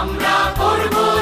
আমরা করব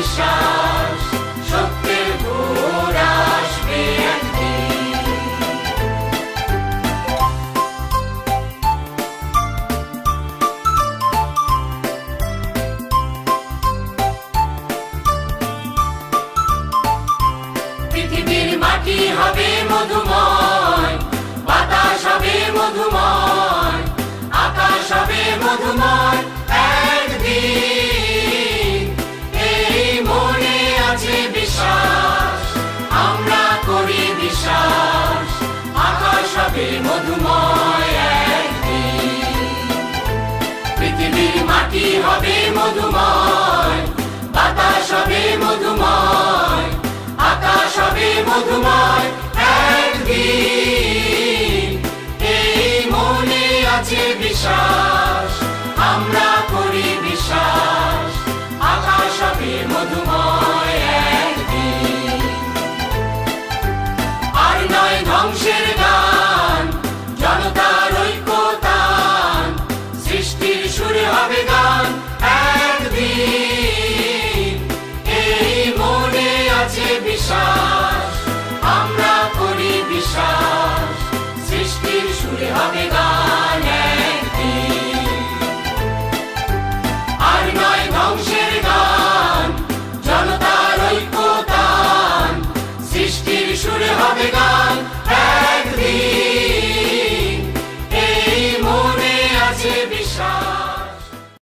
বিশ্বাস সত্যের মধুময় বাতাস হবে মধুময় আকাশ হবে মধুময়। আছে বিশ্বাস, আমরা করি বিশ্বাস, আকাশ হবে মধুময় একদিন। পৃথিবীর মাটি হবে মধুময়, বাতাস হবে মধুময় Misha.